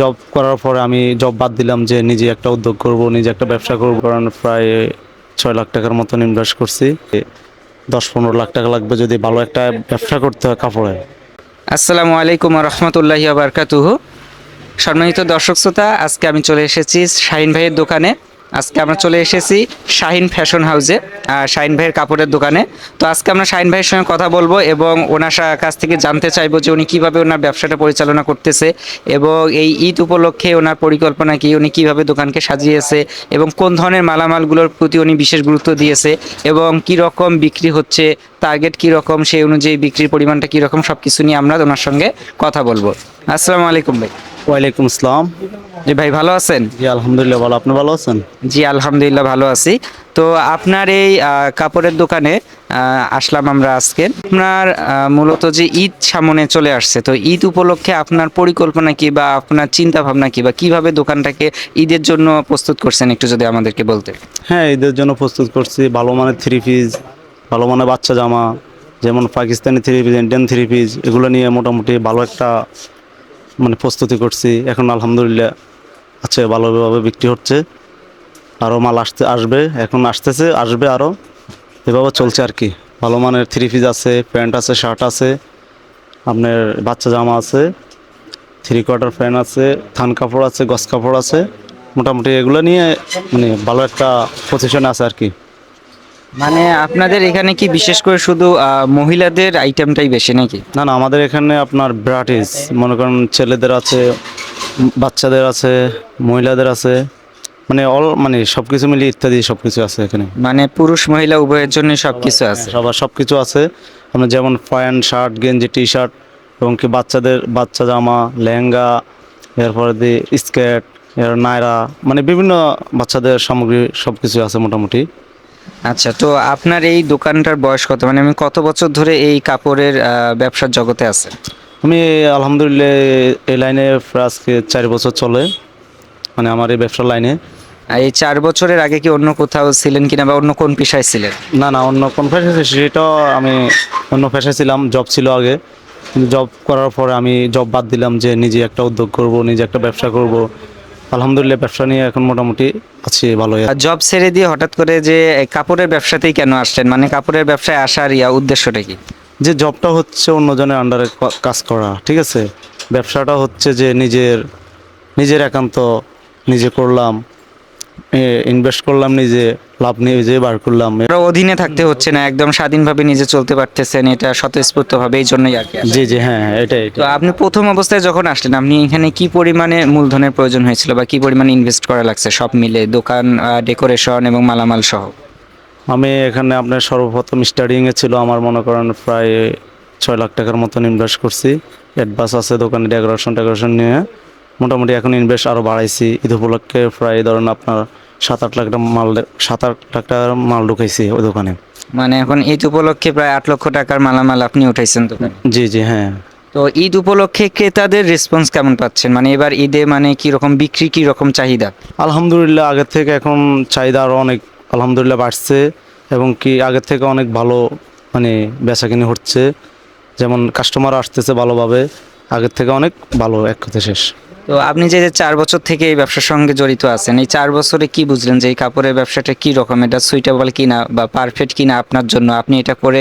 Job করার পরে আমি জব বাদ দিলাম যে নিজে একটা উদ্যোগ করব, নিজে একটা ব্যবসা করব। কারণ প্রায় ছয় লাখ টাকার মতন ইনভেস্ট করছি। দশ পনেরো লাখ টাকা লাগবে যদি ভালো একটা ব্যবসা করতে হয় কাপড়ে। আসসালামু আলাইকুম রহমতুল্লাহি আবরকাতুহু সম্মানিত দর্শক শ্রোতা, আজকে আমি চলে এসেছি শাহিন ভাইয়ের দোকানে। আজকে আমরা চলে এসেছি শাহিন ফ্যাশন হাউসে শাহিন ভাইয়ের কাপড়ের দোকানে। তো আজকে আমরা শাহিন ভাইয়ের সঙ্গে কথা বলব এবং ওনার কাছ থেকে জানতে চাইব যে উনি কীভাবে ওনার ব্যবসাটা পরিচালনা করতেছে এবং এই ঈদ উপলক্ষে ওনার পরিকল্পনা কি, উনি কীভাবে দোকানকে সাজিয়েছে এবং কোন ধরনের মালামালগুলোর প্রতি উনি বিশেষ গুরুত্ব দিয়েছে এবং কি রকম বিক্রি হচ্ছে টার্গেট কি রকম, সেই অনুযায়ী বিক্রির পরিমাণটা কি রকম সব কিছু নিয়ে আমরা ওনার সঙ্গে কথা বলব। আসসালামু আলাইকুম ভাই। ওয়ালাইকুম আসসালাম। জি ভাই ভালো আছেন? জি আলহামদুলিল্লাহ ভালো। আপনি ভালো আছেন? জি আলহামদুলিল্লাহ ভালো আছি। তো আপনার এই কাপড়ের দোকানে আসলাম আমরা আজকে। আপনার মূলত যে ঈদ সামনে চলে আসছে তো ঈদ উপলক্ষে আপনার পরিকল্পনা কি বা আপনার চিন্তা ভাবনা কি বা কীভাবে দোকানটাকে ঈদের জন্য প্রস্তুত করছেন একটু যদি আমাদেরকে বলতে হ্যাঁ ঈদের জন্য প্রস্তুত করছি। ভালো মানের থ্রি পিস ভালো মানের বাচ্চা জামা যেমন Pakistani three piece Indian three piece এগুলো নিয়ে মোটামুটি ভালো একটা মানে প্রস্তুতি করছি। এখন আলহামদুলিল্লাহ আছে ভালোভাবে বিক্রি হচ্ছে। আরও মাল আসতে, আসবে, এখন আসতেছে, আসবে আরও এভাবে চলছে আর কি। ভালো মানের থ্রি পিস আছে প্যান্ট আছে শার্ট আছে, আপনার বাচ্চা জামা আছে থ্রি কোয়ার্টার প্যান্ট আছে, থান কাপড় আছে গস কাপড় আছে। মোটামুটি এগুলো নিয়ে মানে ভালো একটা পজিশনে আছে আর কি। মানে আপনাদের এখানে কি বিশেষ করে শুধু মহিলাদের আইটেমটাই বেশি নাকি? না না আমাদের এখানে আপনার ব্রাটিস মনে করেন ছেলেদের আছে বাচ্চাদের আছে মহিলাদের আছে মানে অল মানে সব কিছু মিলিয়ে ইত্যাদি সব কিছু আছে এখানে। মানে পুরুষ মহিলা উভয়ের জন্য সবকিছু আছে? সবার সব কিছু আছে। আপনার যেমন প্যান্ট শার্ট গেঞ্জি টি শার্ট এবং কি বাচ্চাদের বাচ্চা জামা লেহেঙ্গা এরপরে দিয়ে স্কেট এর নায়রা মানে বিভিন্ন বাচ্চাদের সামগ্রী সব কিছু আছে মোটামুটি। আচ্ছা তো আপনার এই দোকানটার বয়স কত? মানে আমি কত বছর ধরে এই কাপড়ের ব্যবসার জগতে আছে আমি আলহামদুলিল্লাহ এই লাইনে আজকে চার বছর চলে মানে আমার এই ব্যবসার লাইনে। এই চার বছরের আগে কি অন্য কোথাও ছিলেন কিনা বা অন্য কোন পেশায় ছিলেন? না না অন্য কোন পেশায় সেটাও আমি অন্য পেশায় ছিলাম জব ছিল আগে। কিন্তু জব করার পরে আমি জব বাদ দিলাম যে নিজে একটা উদ্যোগ করব নিজে একটা ব্যবসা করব। আলহামদুলিল্লাহ ব্যবসা নিয়ে এখন মোটামুটি আছি ভালো আর জব ছেড়ে দিয়ে হঠাৎ করে যে কাপড়ের ব্যবসাতেই কেন আসলেন মানে কাপড়ের ব্যবসায় আসার ইয়া উদ্দেশ্যটা কি? যে জবটা হচ্ছে অন্যজনের আন্ডারে কাজ করা ঠিক আছে? ব্যবসাটা হচ্ছে যে নিজের নিজের একান্ত নিজে করলাম ইনভেস্ট করলাম নিজে লাভ নিজে বার করলাম। অধীনে থাকতে হচ্ছে না একদম স্বাধীনভাবে নিজে চলতে পারতেছেন এটা স্বতঃস্ফূর্তভাবে এই জন্যই আর কি জি জি হ্যাঁ হ্যাঁ, এটাই তো আপনি প্রথম অবস্থায় যখন আসলেন আপনি এখানে কি পরিমাণে মূলধনের প্রয়োজন হয়েছিল বা কি পরিমাণে ইনভেস্ট করা লাগছে সব মিলে দোকান ডেকোরেশন এবং মালামাল সহ? আমি এখানে আপনার সর্বপ্রথম স্টার্টিংয়ে ছিল আমার মনে করেন প্রায় ছয় লাখ টাকার মতন ইনভেস্ট করছি। অ্যাডভান্স আছে দোকানে ডেকোরেশন টেকোরেশন নিয়ে। মোটামুটি এখন ইনভেস্ট আরও বাড়াইছি। ঈদ উপলক্ষে প্রায় ধরেন আপনার সাত আট লাখ টাকা মাল সাত আট লাখ টাকার মাল ঢুকাইছি ওই দোকানে। মানে এখন ঈদ উপলক্ষে প্রায় আট লক্ষ টাকার মালামাল আপনি উঠাইছেন দোকানে? জি জি হ্যাঁ। তো ঈদ উপলক্ষে ক্রেতাদের রেসপন্স কেমন পাচ্ছেন? মানে এবার ঈদে মানে কি রকম বিক্রি কি রকম চাহিদা? আলহামদুলিল্লাহ আগের থেকে এখন চাহিদা আরও অনেক আলহামদুলিল্লাহ বাড়ছে এবং কি আগের থেকে অনেক ভালো মানে বেচাকিনি হচ্ছে। যেমন কাস্টমার আসতেছে ভালোভাবে আগের থেকে অনেক ভালো এক কথা শেষ। তো আপনি যে চার বছর থেকে এই ব্যবসার সঙ্গে জড়িত আছেন এই চার বছরে কি বুঝলেন যে এই কাপড়ের ব্যবসাটা কি রকম? এটা সুইটেবল কিনা বা পারফেক্ট কিনা আপনার জন্য? আপনি এটা করে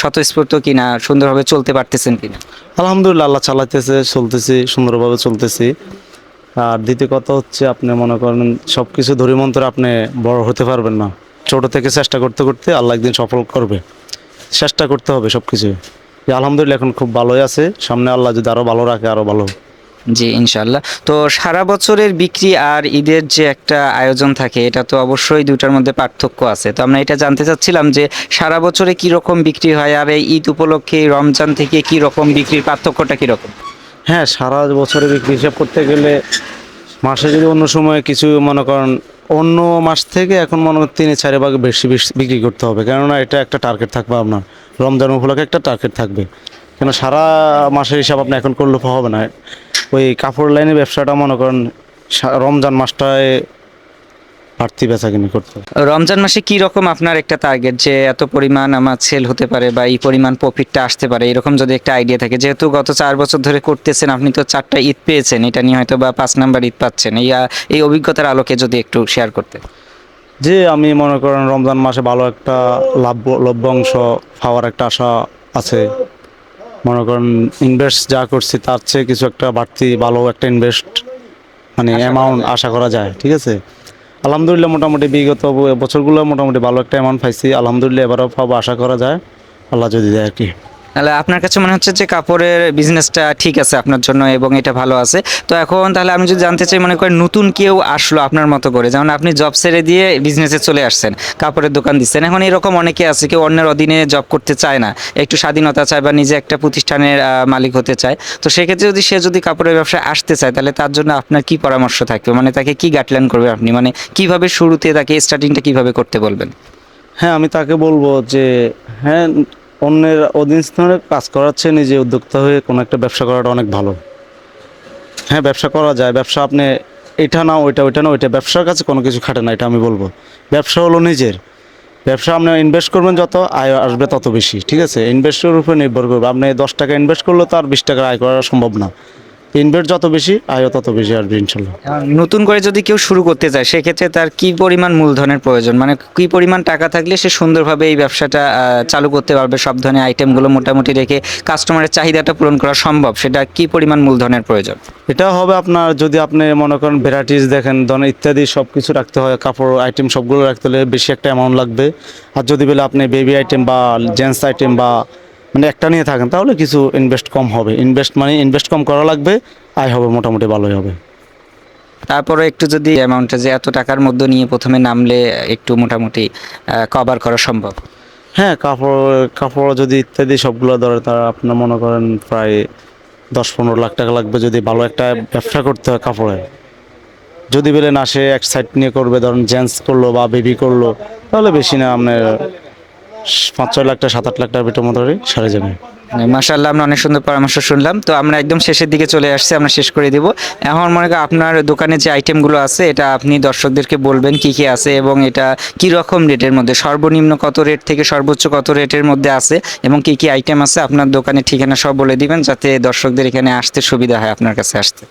স্বতঃস্ফূর্ত কিনা সুন্দরভাবে চলতে পারতেছেন কিনা? আলহামদুলিল্লাহ আল্লাহ চালাইতেছে চলতেছি সুন্দরভাবে চলতেছি। আর দ্বিতীয় কথা হচ্ছে আপনি মনে করেন সব কিছু ধরি মন্ত্রে আপনি বড় হতে পারবেন না। ছোট থেকে চেষ্টা করতে করতে আল্লাহ একদিন সফল করবে। চেষ্টা করতে হবে সব কিছু আলহামদুলিল্লাহ এখন খুব ভালোই আছে। সামনে আল্লাহ যদি আরও ভালো রাখে আরও ভালো। জি ইনশাল্লাহ তো সারা বছরের বিক্রি আর ঈদের যে একটা আয়োজন থাকে এটা তো অবশ্যই দুটার মধ্যে পার্থক্য আছে। তো আমরা এটা জানতে চাচ্ছিলাম যে সারা বছরে কি রকম বিক্রি হয় আর এই ঈদ উপলক্ষে রমজান থেকে কি রকম বিক্রির পার্থক্যটা কি রকম হ্যাঁ সারা বছরে বিক্রি হিসাব করতে গেলে মাসে যদি অন্য সময় কিছু মনে করেন অন্য মাস থেকে এখন মনে হয় তিনে চারে ভাগে বেশি বিক্রি করতে হবে। কেননা এটা একটা টার্গেট থাকবে আপনার। রমজান উপলক্ষে একটা টার্গেট থাকবে। কেন সারা মাসের হিসাব আপনি এখন করলে হবে না। ওই কাপড় লাইনের ব্যবসাটা মনে করেন রমজান মাসটায় বাড়তি বেচা কিনি করতে। হবে রমজান মাসে কি রকম আপনার একটা টার্গেট যে এত পরিমাণ আমার সেল হতে পারে বা এই পরিমাণ প্রফিটটা আসতে পারে? এরকম যদি একটা আইডিয়া থাকে যেহেতু গত চার বছর ধরে করতেছেন আপনি তো চারটা ঈদ পেয়েছেন এটা নিয়ে হয়তো বা পাঁচ নাম্বার ঈদ পাচ্ছেন। এই এই অভিজ্ঞতার আলোকে যদি একটু শেয়ার করতে যে আমি মনে করেন রমজান মাসে ভালো একটা লাভ লভ্যাংশ পাওয়ার একটা আশা আছে। মনে করেন ইনভেস্ট যা করছি তার চেয়ে কিছু একটা বাড়তি ভালো একটা ইনভেস্ট মানে অ্যামাউন্ট আশা করা যায় ঠিক আছে? আলহামদুলিল্লাহ মোটামুটি বিগত বছরগুলো মোটামুটি ভালো একটা অ্যামাউন্ট পাইছি। আলহামদুলিল্লাহ এবারও পাবো, আশা করা যায়। আল্লাহ যদি দেয় আর কি। তাহলে আপনার কাছে মনে হচ্ছে যে কাপড়ের বিজনেসটা ঠিক আছে আপনার জন্য এবং এটা ভালো আছে। তো এখন তাহলে আমি যদি জানতে চাই, মনে করেন নতুন কেউ আসলো আপনার মতো করে, যেমন আপনি জব ছেড়ে দিয়ে বিজনেসে চলে আসছেন, কাপড়ের দোকান দিচ্ছেন। এখন এরকম অনেকে আছে, কেউ অন্যের অধীনে জব করতে চায় না, একটু স্বাধীনতা চায় বা নিজে একটা প্রতিষ্ঠানের মালিক হতে চায়। তো সেক্ষেত্রে যদি সে যদি কাপড়ের ব্যবসায় আসতে চায়, তাহলে তার জন্য আপনার কি পরামর্শ থাকবে? মানে তাকে কি গাইডলাইন করবে আপনি? মানে কীভাবে শুরুতে তাকে স্টার্টিংটা কীভাবে করতে বলবেন? হ্যাঁ আমি তাকে বলব যে হ্যাঁ অন্যের অধীনস্থনে কাজ করাচ্ছে, নিজে উদ্যোক্তা হয়ে কোনো একটা ব্যবসা করাটা অনেক ভালো। হ্যাঁ ব্যবসা করা যায়, ব্যবসা আপনি এটা না ওইটা ওইটা না ওইটা ব্যবসার কাছে কোনো কিছু খাটে না, এটা আমি বলব। ব্যবসা হলো নিজের। ব্যবসা আপনি ইনভেস্ট করবেন, যত আয় আসবে তত বেশি, ঠিক আছে? ইনভেস্টের উপরে নির্ভর করবে। আপনি দশ টাকা ইনভেস্ট করলে তো আর বিশ টাকা আয় করা সম্ভব না। ইনভেস্ট যত বেশি আয়ও তত বেশি আসবে ইনশাল্লাহ। নতুন করে যদি কেউ শুরু করতে চায় সেক্ষেত্রে তার কি পরিমাণ মূলধনের প্রয়োজন? মানে কি পরিমাণ টাকা থাকলে সে সুন্দরভাবে এই ব্যবসাটা চালু করতে পারবে? সব ধরনের আইটেমগুলো মোটামুটি রেখে কাস্টমারের চাহিদাটা পূরণ করা সম্ভব সেটা কি পরিমাণ মূলধনের প্রয়োজন? এটা হবে আপনার যদি আপনি মনে করেন ভ্যারাইটিস দেখেন ধরেন ইত্যাদি সব কিছু রাখতে হয় কাপড় আইটেম সবগুলো রাখতে হলে বেশি একটা অ্যামাউন্ট লাগবে। আর যদি বলে আপনি বেবি আইটেম বা জেন্টস আইটেম বা মানে একটা নিয়ে থাকেন তাহলে কিছু ইনভেস্ট কম হবে। ইনভেস্ট মানে ইনভেস্ট কম করা লাগবে আয় হবে মোটামুটি ভালোই হবে। তারপরে একটু যদি অ্যামাউন্টটা যে এত টাকার মধ্যে নিয়ে প্রথমে নামলে একটু মোটামুটি কভার করা সম্ভব? হ্যাঁ কাপড় কাপড় যদি ইত্যাদি সবগুলো ধরে তারা আপনার মনে করেন প্রায় দশ পনেরো লাখ টাকা লাগবে যদি ভালো একটা ব্যবসা করতে হয় কাপড়ে। যদি বলে না সে এক সাইড নিয়ে করবে ধরুন জেন্টস করল বা বেবি করল তাহলে বেশি না আপনার পাঁচ ছয় লাখ টাকা সাত আট লাখ টাকার ভিতর মোটামুটি সারে যাবে মাসাল্লাহ আমরা অনেক সুন্দর পরামর্শ শুনলাম। তো আমরা একদম শেষের দিকে চলে আসছি আমরা শেষ করে দিব। এখন মনে করেন আপনার দোকানে যে আইটেমগুলো আছে এটা আপনি দর্শকদেরকে বলবেন কি কি আছে এবং এটা কি রকম রেটের মধ্যে সর্বনিম্ন কত রেট থেকে সর্বোচ্চ কত রেটের মধ্যে আছে এবং কি কি আইটেম আছে আপনার দোকানের ঠিকানা সব বলে দিবেন যাতে দর্শকদের এখানে আসতে সুবিধা হয় আপনার কাছে আসতে।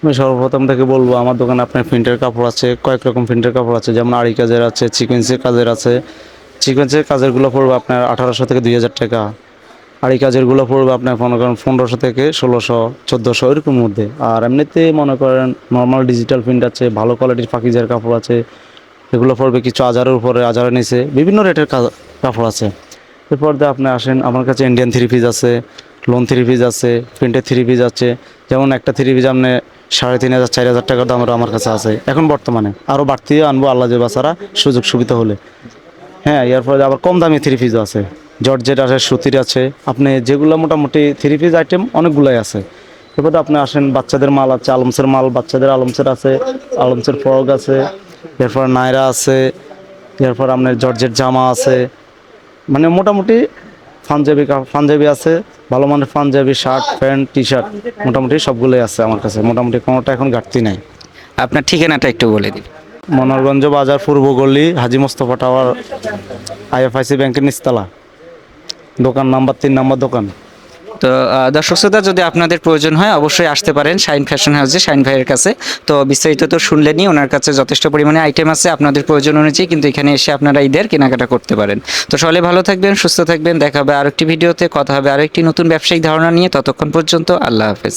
আমি সর্বপ্রথম থেকে বলব আমার দোকানে আপনার প্রিন্টের কাপড় আছে কয়েক রকম প্রিন্টের কাপড় আছে যেমন আড়ি কাজের আছে সিকোয়েন্সের কাজের আছে সিকোয়েন্সের কাজেরগুলো পড়বে আপনার আঠারোশো থেকে দুই হাজার টাকা। আর এই কাজেরগুলো পড়বে আপনার মনে করেন পনেরোশো থেকে ষোলোশো, চোদ্দোশো এরকম মধ্যে। আর এমনিতে মনে করেন নর্মাল ডিজিটাল প্রিন্ট আছে, ভালো কোয়ালিটির পাকিজার কাপড় আছে, এগুলো পড়বে কিছু হাজারের উপরে হাজারের নিচে, বিভিন্ন রেটের কাপড় আছে। এরপর দিয়ে আপনি আসেন, আমার কাছে ইন্ডিয়ান থ্রি পিস আছে লোন থ্রি পিস আছে প্রিন্টের থ্রি পিস আছে। যেমন একটা থ্রি পিস আপনি সাড়ে তিন হাজার, চার হাজার টাকার দামের আমার কাছে আছে। এখন বর্তমানে আরও বাড়তি আনব, আল্লাহ বাসারা সুযোগ সুবিধা হলে। হ্যাঁ এরপরে আবার কম দামি থ্রি পিস আছে। জর্জেট আছে, সুতির আছে। আপনি যেগুলো মোটামুটি থ্রি পিস আইটেম অনেকগুলাই আছে। এরপরে আপনি আসেন, বাচ্চাদের মাল আছে, আলমসের মাল, বাচ্চাদের আলমসের আছে, আলমসের ফ্রক আছে, এরপর নায়রা আছে, এরপর আপনার জর্জেট জামা আছে। মানে মোটামুটি পাঞ্জাবি পাঞ্জাবি আছে, ভালো মানের Punjabi shirt pant T shirt মোটামুটি সবগুলোই আছে আমার কাছে। মোটামুটি কোনোটা এখন ঘাটতি নাই। আপনার ঠিকানাটা একটু বলে দিন। মনোরগঞ্জ বাজার পূর্ব গলি হাজি মোস্তফা টাওয়ার আইএফআইসি ব্যাংকের নিচতলা। দোকান নাম্বার তিন নাম্বার দোকান। তো দর্শক শ্রোতা, যদি আপনাদের প্রয়োজন হয়, অবশ্যই আসতে পারেন শাইন ফ্যাশন হাউসে, শাইন ভাইয়ের কাছে। তো, বিস্তারিত তো শুনলেনই, ওনার কাছে যথেষ্ট পরিমাণে আইটেম আছে, আপনাদের প্রয়োজন অনুযায়ী কিন্তু এখানে এসে আপনারা ঈদের কেনাকাটা করতে পারেন। তো সবাই ভালো থাকবেন, সুস্থ থাকবেন, দেখা হবে আরেকটি ভিডিওতে, কথা হবে আরেকটি নতুন ব্যবসায়িক ধারণা নিয়ে, ততক্ষণ পর্যন্ত আল্লাহ হাফেজ।